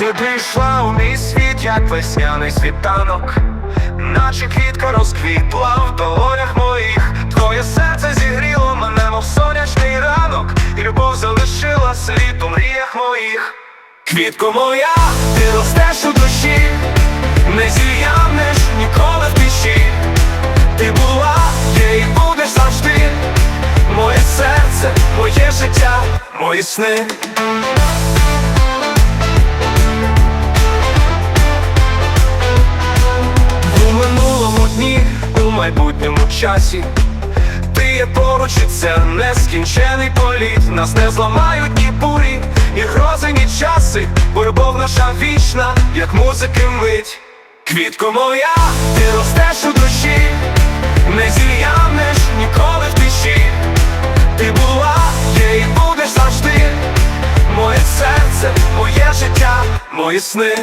Ти прийшла у мій світ, як весняний світанок, наче квітка розквітла в долонях моїх. Твоє серце зігріло мене, мов сонячний ранок, і любов залишила слід у мріях моїх. Квітко моя, ти ростеш у душі, не зів'янеш ніколи в тиші. Ти була, є і будеш завжди. Моє серце, моє життя, мої сни. Майбутньому часі. Ти є поруч, і це нескінчений політ. Нас не зламають ні бурі, і грози, ні часи, бо любов наша вічна, як музики мить. Квітко моя, ти ростеш у душі, не зів'янеш ніколи в тиші. Ти була, є і будеш завжди. Моє серце, моє життя, мої сни.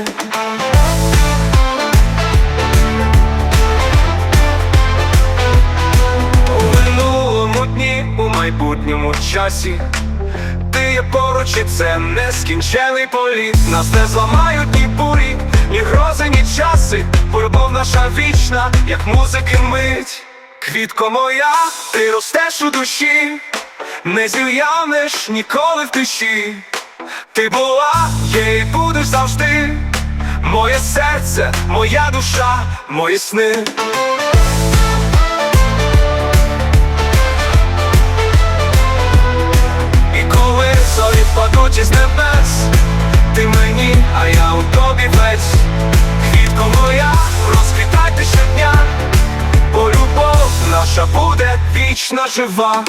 Майбутньому часі. Ти є поруч, і це нескінчений політ. Нас не зламають ні бурі, ні грози, ні часи. Бо любов наша вічна, як музики мить. Квітко моя, ти ростеш у душі, не зів'янеш ніколи в тиші. Ти була, є і будеш завжди. Моє серце, моя душа, мої сни. Впадуть з небес, ти мені, а я у тобі весь. Квітко моя, розквітайте щодня, бо любов наша буде вічна жива.